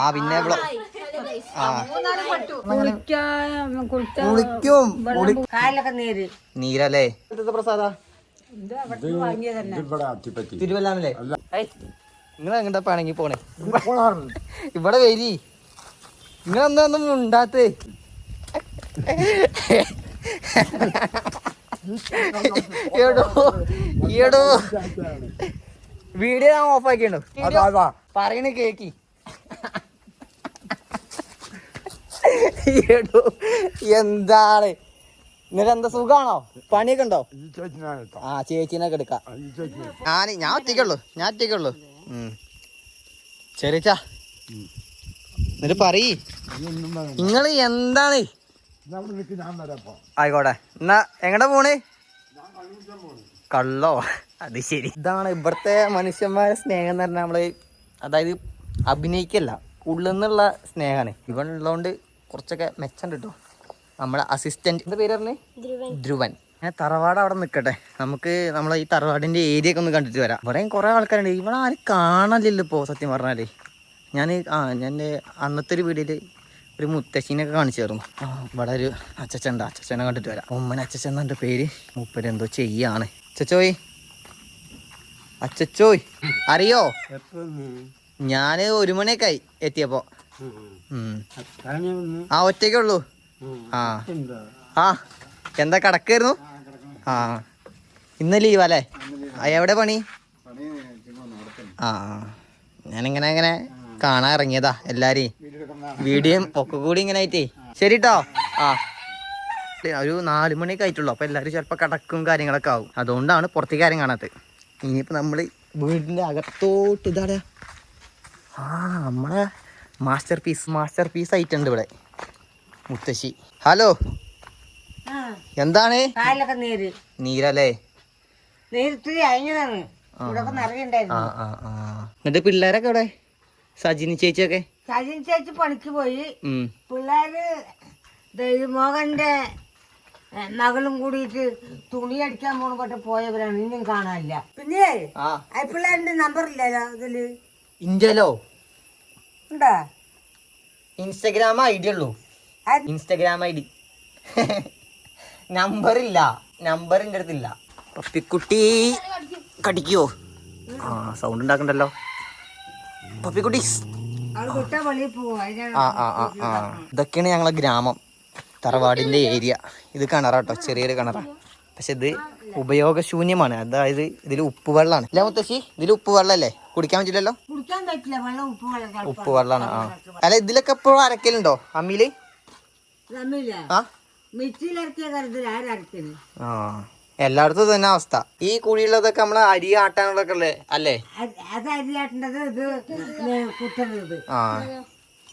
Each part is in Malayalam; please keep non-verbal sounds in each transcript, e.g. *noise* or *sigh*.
ആ പിന്നെ കുളിക്കും നീരല്ലേ? പ്രസാദ? തിരുവല്ലാമല്ലേ? നിങ്ങൾ എങ്ങോട്ടാ പണങ്ങി പോണേ? ഇവിടെ വരി. നിങ്ങൾ ഉണ്ടാത്ത ഒന്നും ഉണ്ടാത്തേ എടോ എടോ. വീഡിയോ ഞാൻ ഓഫ് ആക്കിയുണ്ടോ പറയണ കേക്കി. എടോ എന്താണ്? എന്നിട്ട് എന്താ സുഖാണോ? പണിയൊക്കെ ഉണ്ടോ? ആ ചേച്ചിനൊക്കെ എടുക്കാം. ഞാൻ ഞാൻ ഒറ്റയ്ക്കുള്ളൂ ഞാൻ ഒറ്റയ്ക്കുള്ളൂ ചെറിയ എന്നിട്ട് പറയ്. നിങ്ങൾ എന്താണ്? ആയിക്കോട്ടെ. എന്നാ എങ്ങടെ പോണ്? കള്ളോ? അത് ശരി. ഇതാണ് ഇവിടുത്തെ മനുഷ്യന്മാരെ സ്നേഹം എന്ന് പറഞ്ഞാൽ നമ്മൾ അതായത് അഭിനയിക്കല്ല ഉള്ളിൽ നിന്നുള്ള സ്നേഹമാണ്. ഇവൻ ഉള്ളതുകൊണ്ട് കുറച്ചൊക്കെ മെച്ചം കിട്ടും. നമ്മളെ അസിസ്റ്റന്റ് എന്താ പേര് പറഞ്ഞേ? ധ്രുവൻ. ഞാൻ തറവാട് അവിടെ നിൽക്കട്ടെ നമുക്ക് നമ്മളെ ഈ തറവാടിന്റെ ഏരിയ ഒക്കെ ഒന്ന് കണ്ടിട്ട് വരാം. ഇവിടെയും കുറെ ആൾക്കാരുണ്ട്. ഇവിടെ ആരും കാണലില്ല ഇപ്പോ സത്യം പറഞ്ഞാലേ. ഞാൻ ആ ഞാൻ അന്നത്തെ ഒരു വീഡിയോയിൽ ഒരു മുത്തശ്ശീനൊക്കെ കാണിച്ചു തരുന്നു. ഇവിടെ ഒരു അച്ചച്ചണ്ട് അച്ചച്ചനെ കണ്ടിട്ട് വരാം. ഉമ്മൻ എന്നെ പേര്. മൂപ്പര് എന്തോ ചെയ്യാണ്. അച്ചച്ചോയ്. അച്ചച്ചോയ്. അറിയോ? ഞാൻ ഒരു മണിയൊക്കെ ആയി എത്തിയപ്പോ. ആ ഒറ്റയ്ക്കേ ഉള്ളൂ ആ. ആ എന്താ കടക്കായിരുന്നു? ആ ഇന്ന് ലീവ് അല്ലേ? എവിടെ പണി? ആ. ഞാനിങ്ങനെ ഇങ്ങനെ കാണാൻ ഇറങ്ങിയതാ എല്ലാരെയും. വീഡിയോയും ഒക്കെ കൂടി ഇങ്ങനെ ആയിട്ടേ. ശരി കേട്ടോ ആ. ഒരു നാല് മണിയൊക്കെ ആയിട്ടുള്ളൂ. അപ്പൊ എല്ലാരും ചിലപ്പോൾ കടക്കും കാര്യങ്ങളൊക്കെ ആവും. അതുകൊണ്ടാണ് പുറത്തേക്ക് കാര്യം കാണാത്തത്. ഇനിയിപ്പോൾ നമ്മൾ വീടിന്റെ അകത്തോട്ട് ഇതാടാ ആ നമ്മളെ മാസ്റ്റർ പീസ് മാസ്റ്റർ പീസ് ആയിട്ടുണ്ട് ഇവിടെ. മുത്തശ്ശി. ഹലോ എന്താണ്? നീര്. നീരല്ലേ? എന്നിട്ട് പിള്ളേരൊക്കെ ഇവിടെ സജിനി ചേച്ചിയൊക്കെ? സജിനി ചേച്ചി പണിക്ക് പോയി. പിള്ളേര് മോഹന്റെ മകളും കൂടിയിട്ട് തുണി അടിക്കാൻ പോണ പോയവരാണ്. ഇനിയും കാണാനില്ല. പിന്നെ പിള്ളേരുടെ നമ്പർ ഇല്ലല്ലോ ഇതിൽ. ഇഞ്ചലോ ഉണ്ടാ? ഇൻസ്റ്റഗ്രാം ഐ ഡി ഉള്ളൂ. ആ- ഇൻസ്റ്റഗ്രാം ഐ ഡി നമ്പർ ഇല്ല നമ്പർ എന്റെ അടുത്തില്ല പപ്പിക്കുട്ടി കടിക്കോ? ആ സൗണ്ട് ഉണ്ടാക്കണ്ടല്ലോ. പപ്പിക്കുട്ടി. ആ ആ ആ ആ. ഇതൊക്കെയാണ് ഞങ്ങളെ ഗ്രാമം. തറവാടിന്റെ ഏരിയ. ഇത് കിണറാട്ടോ ചെറിയൊരു കിണറാ. പക്ഷെ ഇത് ഉപയോഗശൂന്യമാണ്. അതായത് ഇതിൽ ഉപ്പ് വെള്ളമാണ് അല്ലേ മുത്തശ്ശി ഇതിൽ ഉപ്പ് വെള്ളമല്ലേ കുടിക്കാൻ പറ്റില്ലല്ലോ? കുടിക്കാൻ പറ്റില്ല. വെള്ളം ഉപ്പ് വെള്ളം. ഉപ്പ് വെള്ളമാണ് ആ. അല്ല ഇതിലൊക്കെ എപ്പോഴും അരക്കലുണ്ടോ? അമ്മിയിൽ ആ? ആ. എല്ലായിടത്തും തന്നെ അവസ്ഥ. ഈ കുഴിയുള്ളതൊക്കെ നമ്മൾ അരി ആട്ടാനുള്ളതൊക്കെ അല്ലേ? അല്ലേ? അത് ഇത് ആ.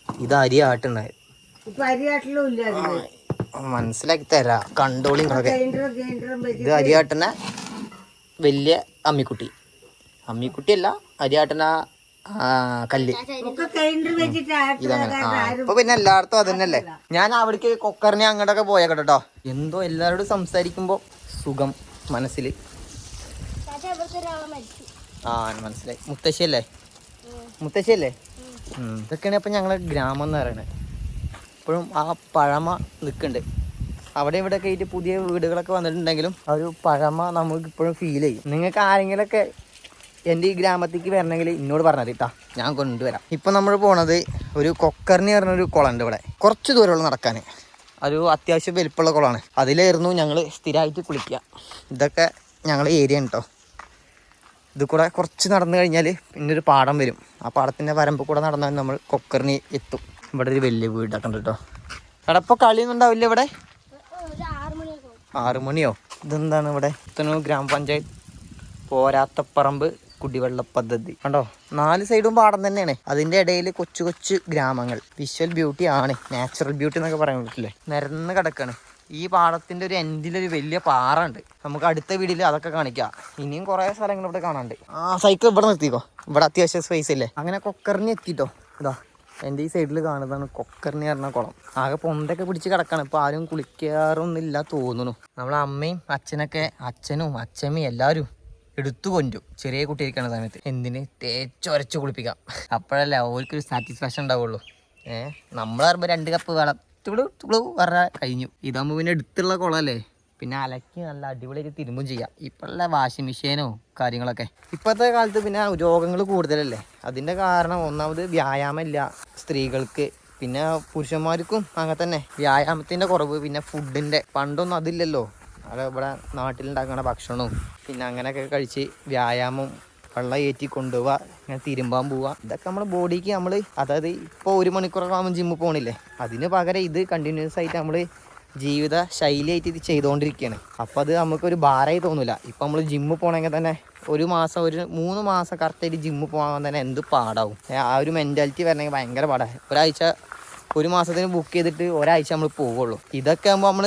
ഇത് അരി ഇപ്പൊ ഇല്ല അതിൽ. മനസ്സിലാക്കി തരാ. കണ്ടോളി ഇത് അരി ആട്ടുന്ന വെച്ച് ഇത് അരിയാട്ടന വലിയ അമ്മിക്കുട്ടി. അമ്മിക്കുട്ടിയല്ല അരിയാട്ടന കല്ല്. ഇതങ്ങനെ. ഇപ്പൊ പിന്നെ എല്ലായിടത്തും അത് തന്നെയല്ലേ ഞാൻ അവിടേക്ക് കൊക്കറിനെ അങ്ങോട്ടൊക്കെ പോയ കേട്ടോ എന്തോ എല്ലാവരോടും സംസാരിക്കുമ്പോ സുഖം മനസ്സിൽ ആ മനസ്സിലായി. മുത്തശ്ശിയല്ലേ? മുത്തശ്ശിയല്ലേ. ഇതൊക്കെയാണ് ഇപ്പൊ ഞങ്ങളെ ഗ്രാമം എന്ന് പറയുന്നത് ഇപ്പോഴും ആ പഴമ നിൽക്കുന്നുണ്ട് അവിടെ ഇവിടെ ഒക്കെ ആയിട്ട് പുതിയ വീടുകളൊക്കെ വന്നിട്ടുണ്ടെങ്കിലും ആ ഒരു പഴമ നമുക്ക് ഇപ്പോഴും ഫീൽ ചെയ്യും. നിങ്ങൾക്ക് ആരെങ്കിലുമൊക്കെ എന്റെ ഈ ഗ്രാമത്തേക്ക് വരണമെങ്കിൽ എന്നോട് പറഞ്ഞത് കേട്ടാ. ഞാൻ കൊണ്ടുവരാം. ഇപ്പം നമ്മൾ പോണത് ഒരു കൊക്കറിന് പറഞ്ഞൊരു കുളമുണ്ട് ഇവിടെ. കുറച്ച് ദൂരമുള്ള നടക്കാൻ. ഒരു അത്യാവശ്യം വലിപ്പമുള്ള കുളമാണ്. അതിലായിരുന്നു ഞങ്ങൾ സ്ഥിരമായിട്ട് കുളിക്കുക. ഇതൊക്കെ ഞങ്ങൾ ഏരിയ കേട്ടോ ഇത് കൂടെ കുറച്ച് നടന്നു കഴിഞ്ഞാൽ പിന്നെ ഒരു പാടം വരും. ആ പാടത്തിന്റെ വരമ്പ് കൂടെ നടന്നാൽ നമ്മൾ കൊക്കറിന് എത്തും. ഇവിടെ ഒരു വലിയ വീടൊക്കെ ഉണ്ട് കേട്ടോ എടാ ഇപ്പോൾ കളിയൊന്നും ഉണ്ടാവില്ല ഇവിടെ? ആറു മണിയോ ഇതെന്താണ് ഇവിടെ? ഇത്തനൂർ ഗ്രാമപഞ്ചായത്ത് പോരാത്തപ്പറമ്പ് കുടിവെള്ള പദ്ധതി. കണ്ടോ? നാല് സൈഡും പാടം തന്നെയാണ്. അതിന്റെ ഇടയിൽ കൊച്ചു കൊച്ചു ഗ്രാമങ്ങൾ. വിഷ്വൽ ബ്യൂട്ടി ആണ്. നാച്ചുറൽ ബ്യൂട്ടി എന്നൊക്കെ പറയാൻ പറ്റില്ലേ നിരന്ന് കിടക്കാണ്. ഈ പാടത്തിന്റെ ഒരു എൻഡിലൊരു വലിയ പാറ ഉണ്ട്. നമുക്ക് അടുത്ത വീഡിയോയിൽ അതൊക്കെ കാണിക്കാം. ഇനിയും കുറെ സ്ഥലങ്ങൾ ഇവിടെ കാണാണ്ട് ആ സൈക്കിൾ ഇവിടെ നിർത്തിക്കോ. ഇവിടെ അത്യാവശ്യം സ്പേസ് ഇല്ലേ? അങ്ങനെ കൊക്കറിന് എത്തിട്ടോ. ഇതാ എന്റെ ഈ സൈഡിൽ കാണുന്നതാണ് കൊക്കറിന് പറഞ്ഞ കുളം. ആകെ പൊന്തൊക്കെ പിടിച്ച് കിടക്കണം. ഇപ്പൊ ആരും കുളിക്കാറൊന്നുമില്ല തോന്നുന്നു. നമ്മളെ അമ്മയും അച്ഛനൊക്കെ അച്ഛനും അച്ഛമ്മയും എല്ലാവരും എടുത്തു കൊഞ്ചു ചെറിയ കുട്ടിയിരിക്കുന്ന സമയത്ത്. എന്തിന്? തേച്ചൊരച്ച് കുളിപ്പിക്കാം. അപ്പോഴല്ലേ അവർക്കൊരു സാറ്റിസ്ഫാക്ഷൻ ഉണ്ടാവുള്ളൂ. ഏഹ് നമ്മൾ പറയുമ്പോൾ രണ്ട് കപ്പ് വെള്ളം തുളു തുളു പറഞ്ഞാൽ കഴിഞ്ഞു. ഇതാകുമ്പോൾ പിന്നെ എടുത്തുള്ള കുളമല്ലേ പിന്നെ അലക്കി നല്ല അടിപൊളിയായിട്ട് തിരുമ്പും ചെയ്യാം. ഇപ്പോഴുള്ള വാഷിംഗ് മെഷീനോ കാര്യങ്ങളൊക്കെ. ഇപ്പോഴത്തെ കാലത്ത് പിന്നെ രോഗങ്ങൾ കൂടുതലല്ലേ? അതിന്റെ കാരണം ഒന്നാമത് വ്യായാമമില്ല. സ്ത്രീകൾക്ക് പിന്നെ പുരുഷന്മാർക്കും അങ്ങനെ തന്നെ. വ്യായാമത്തിന്റെ കുറവ് പിന്നെ ഫുഡിന്റെ പണ്ടൊന്നും അതില്ലല്ലോ. അത് ഇവിടെ നാട്ടിലുണ്ടാക്കുന്ന ഭക്ഷണവും പിന്നെ അങ്ങനെയൊക്കെ കഴിച്ച് വ്യായാമം വെള്ളം ഏറ്റി കൊണ്ടുപോവുക ഇങ്ങനെ തിരുമ്പാൻ പോവുക. ഇതൊക്കെ നമ്മുടെ ബോഡിക്ക് നമ്മൾ അതായത് ഇപ്പോൾ ഒരു മണിക്കൂറൊക്കെ ആകുമ്പോൾ ജിമ്മിൽ പോകണില്ലേ അതിന് പകരം ഇത് കണ്ടിന്യൂസ് ആയിട്ട് നമ്മൾ ജീവിത ശൈലിയായിട്ട് ഇത് ചെയ്തുകൊണ്ടിരിക്കുകയാണ് അപ്പോൾ അത് നമുക്കൊരു ഭാരമായി തോന്നില്ല ഇപ്പം നമ്മൾ ജിമ്മിൽ പോകണമെങ്കിൽ തന്നെ ഒരു മാസം ഒരു മൂന്ന് മാസം കറക്റ്റായിട്ട് ജിമ്മിൽ പോകാൻ തന്നെ എന്ത് പാടാവും. ആ ഒരു മെന്റാലിറ്റി വരണമെങ്കിൽ ഭയങ്കര പാടാണ് ഒരാഴ്ച ഒരു മാസത്തിന് ബുക്ക് ചെയ്തിട്ട് ഒരാഴ്ച നമ്മൾ പോവുള്ളൂ. ഇതൊക്കെ ആകുമ്പോൾ നമ്മൾ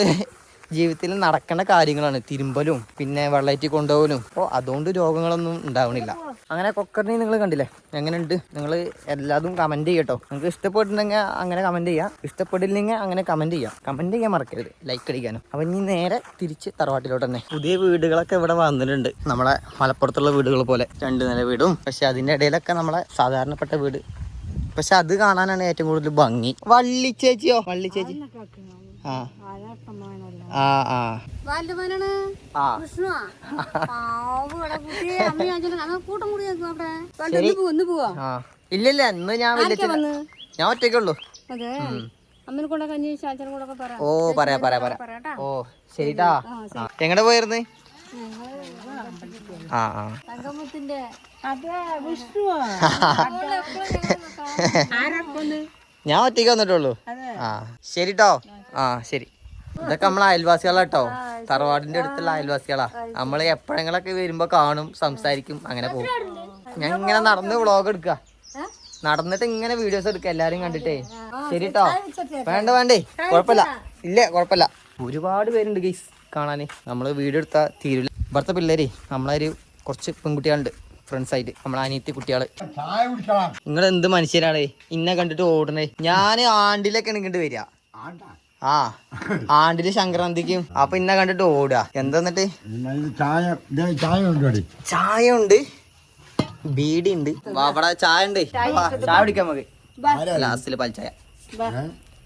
ജീവിതത്തിൽ നടക്കേണ്ട കാര്യങ്ങളാണ്. തിരുമ്പലും പിന്നെ വെള്ളയറ്റി കൊണ്ടുപോകലും. അപ്പോൾ അതുകൊണ്ട് രോഗങ്ങളൊന്നും ഉണ്ടാവണില്ല. അങ്ങനെ കൊക്കറിനെ നിങ്ങൾ കണ്ടില്ലേ? എങ്ങനെയുണ്ട്? നിങ്ങൾ എല്ലാതും കമന്റ് ചെയ്യട്ടോ നിങ്ങൾക്ക് ഇഷ്ടപ്പെട്ടിട്ടുണ്ടെങ്കിൽ അങ്ങനെ കമന്റ് ചെയ്യാം. ഇഷ്ടപ്പെട്ടില്ലെങ്കിൽ അങ്ങനെ കമന്റ് ചെയ്യാം. കമന്റ് ചെയ്യാൻ മറക്കരുത്. ലൈക്ക് അടിക്കാനും. അപ്പം ഇനി നേരെ തിരിച്ച് തറവാട്ടിലോട്ട് തന്നെ. പുതിയ വീടുകളൊക്കെ ഇവിടെ വന്നിട്ടുണ്ട്. നമ്മളെ മലപ്പുറത്തുള്ള വീടുകൾ പോലെ രണ്ട് നില വീടും. പക്ഷെ അതിന്റെ ഇടയിലൊക്കെ നമ്മളെ സാധാരണപ്പെട്ട വീട്. പക്ഷെ അത് കാണാനാണ് ഏറ്റവും കൂടുതൽ ഭംഗി. വള്ളി ചേച്ചിയോ? വള്ളി ചേച്ചി. ആ. ആ ആ. വാല്യമാനാണ് ആ. കൃഷ്ണ പാവടെ കുട്ടിയെ *laughs* അമ്മയും അച്ഛനും അങ്ങനെ കൂട്ടം കൂടി നിൽക്കും അവിടെ. വേണ്ട, ഒന്ന് പോവാ ആ. ഇല്ല ഇല്ല ഇന്ന് ഞാൻ ഞാൻ ഒറ്റയ്ക്കുള്ളൂ ഓ പറയാ പറയാ പറയാ. ഓ ശരിട്ടാ എങ്ങടെ പോയിരുന്നു? ആ ആ. ഞാൻ ഒറ്റയ്ക്ക് വന്നിട്ടുള്ളൂ. ആ. ശരിട്ടോ? ആ ശരി. ഇതൊക്കെ നമ്മളെ അയൽവാസികളാ കേട്ടോ തറവാടിന്റെ അടുത്തുള്ള അയൽവാസികളാ. നമ്മൾ എപ്പോഴെങ്കിലൊക്കെ വരുമ്പോ കാണും സംസാരിക്കും അങ്ങനെ പോകും. ഞാൻ ഇങ്ങനെ നടന്ന് വ്ളോഗ് എടുക്ക. നടന്നിട്ട് ഇങ്ങനെ വീഡിയോസ് എടുക്ക എല്ലാരും കണ്ടിട്ടേ. ശരി. കേട്ടോ വേണ്ട വേണ്ടേ. കുഴപ്പമില്ല. ഇല്ല കുഴപ്പമില്ല. ഒരുപാട് പേരുണ്ട് ഗൈസ് കാണാന്. നമ്മൾ വീഡിയോ എടുത്താ തീരില്ല ഇവിടുത്തെ പിള്ളേര് നമ്മളൊരു കുറച്ച് പെൺകുട്ടികളുണ്ട്. ഫ്രണ്ട്സ് ആയിട്ട്. നമ്മളെ അനിയത്തി കുട്ടികൾ. നിങ്ങൾ എന്ത് മനുഷ്യരാണ്? ഇന്നെ കണ്ടിട്ട് ഓടണേ ഞാൻ ആണ്ടിലൊക്കെ ഇങ്ങോട്ട് വരിക. ആ ആണ്ടിൽ സംക്രാന്തിക്കും. അപ്പൊ ഇന്നെ കണ്ടിട്ട് ഓടുക എന്താന്നിട്ട് ചായ ദേ ചായ ഉണ്ട് ചായ ഉണ്ട് ബീഡി ഉണ്ട് അവിടെ ചായ ഉണ്ട് വാ, ചായ കുടിക്കാൻ നമുക്ക്. ലാസ്റ്റിൽ പാൽ ചായ.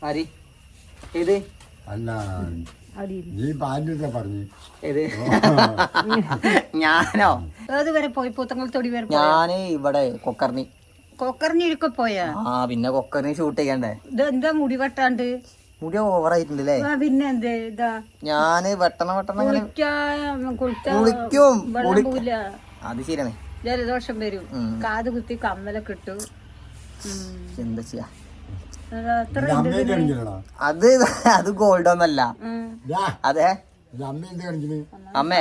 ആരി? ഏത്? അല്ല നീ പറഞ്ഞു. ഞാനോ? പോയി? വരെ ഞാൻ ഇവിടെ കൊക്കർണി. കൊക്കറിഞ്ഞിരിക്കെ പോയാ? ആ പിന്നെ കൊക്കർണി ഷൂട്ട് ചെയ്യണ്ടേ. ഇത് എന്താ മുടി വെട്ടാണ്ട്? മുടി ഓവറായിട്ടുണ്ട് അല്ലേ പിന്നെ എന്ത് ഇതാ? ഞാൻ വെട്ടണം വെട്ടണം കുളിക്കും അത് ശരിയാണ്. ജലദോഷം വരും. കാത് കുത്തി കമ്മലൊക്കെ ഇട്ടു. എന്താ ചെയ്യാ? അത് അത് അത് ഗോൾഡ് ഒന്നല്ല. അതെ. അമ്മേ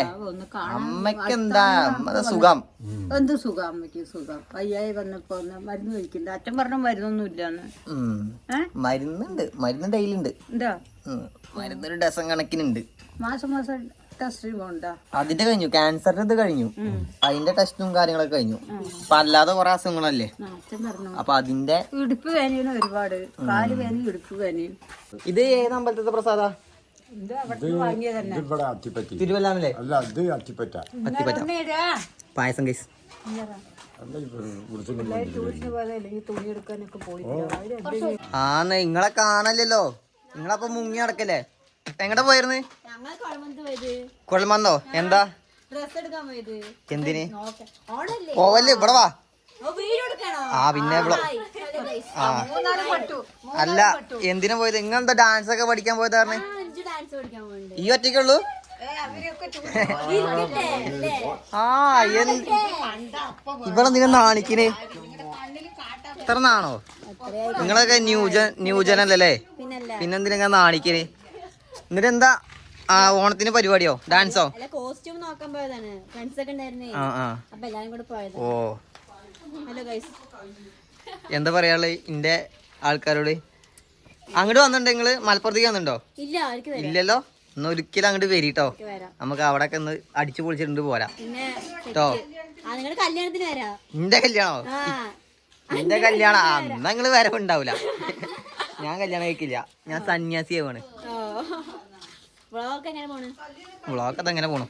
അമ്മയ്ക്ക് എന്താ അമ്മയുടെ സുഖം? എന്ത് സുഖം അമ്മയ്ക്ക് സുഖം? പയ്യായി വന്നപ്പോ മരുന്ന് കഴിക്കണ്ട. അച്ഛൻ പറഞ്ഞ മരുന്നൊന്നും ഇല്ലാന്ന് മരുന്നുണ്ട്. മരുന്ന് ഡെയിലി ഉണ്ട് മരുന്നൊരു. ഡസൻ കണക്കിനുണ്ട്. മാസം മാസം അതിന്റെ കഴിഞ്ഞു. ക്യാൻസറിന്റെ ഇത് കഴിഞ്ഞു. അതിന്റെ ടെസ്റ്റും കാര്യങ്ങളൊക്കെ കഴിഞ്ഞു. അപ്പൊ അല്ലാതെ കുറെ അസുഖങ്ങളല്ലേ? അച്ഛൻ പറഞ്ഞു. അപ്പൊ അതിന്റെ ഇടുപ്പ് വേനയാണ് ഒരുപാട്. കാൽ വേനയും ഇടുപ്പ് വേനയും ഇത് ഏത് അമ്പലത്തെ പ്രസാദ? ഇവിടെ അത്തിപ്പറ്റി. തിരുവല്ലാമല്ലേ? അല്ല ഇത് അത്തിപ്പറ്റ. അത്തിപ്പറ്റ. അന്നേരാ പായസം കേസ് ആന്ന് നിങ്ങളെ കാണല്ലോ നിങ്ങളപ്പൊ മുങ്ങി നടക്കല്ലേ? എങ്ങടെ പോയിരുന്നു? കുഴൽമന്നോ എന്താ? എന്തിന്? ഓണല്ലേ? പോവല്ലേ ഇവിടെ വാ. ആ പിന്നെ ഇവിടെ. ആ. അല്ല എന്തിനാ പോയത്? നിങ്ങളെന്താ ഡാൻസ് ഒക്കെ പഠിക്കാൻ പോയത് പറഞ്ഞേ? ഈ ഒറ്റയ്ക്കുള്ളൂ? ആ. ഇവിടെ നിങ്ങൾ നാണിക്കിന്. ഇത്ര നാണോ? നിങ്ങളൊക്കെ ന്യൂജൻ ന്യൂജനല്ലേ പിന്നെന്തിനാ നാണിക്കിന്? എന്നിട്ട് എന്താ ആ ഓണത്തിന് പരിപാടിയോ? ഡാൻസോ? അല്ല കോസ്റ്റ്യൂം നോക്കാൻ പോയതാണ്. ഫ്രണ്ട്സ് ഒക്കെ ഉണ്ടായിരുന്നേ. ഓ. എന്താ പറയാൾ ഇന്റെ ആൾക്കാരോട്? അങ്ങോട്ട് വന്നിട്ടുണ്ടോ നിങ്ങൾ? മലപ്പുറത്തേക്ക് വന്നിട്ടുണ്ടോ? അവർക്ക് ഇല്ലല്ലോ? ഒന്ന് ഒരിക്കലും അങ്ങോട്ട് വരിട്ടോ? നമുക്ക് അവിടെ ഒക്കെ ഒന്ന് അടിച്ചു പൊളിച്ചിട്ടുണ്ട് പോരാ. കേട്ടോ ആ നിന്റെ കല്യാണോ? ആ നിന്റെ കല്യാണം അന്ന് നിങ്ങൾ വരവുണ്ടാവൂല ഞാൻ കല്യാണം കഴിക്കില്ല. ഞാൻ സന്യാസിയാണ് *laughs* വ്ളോഗ് എങ്ങനെ പോണു? വ്ളോഗ് അതെങ്ങനെ പോണു.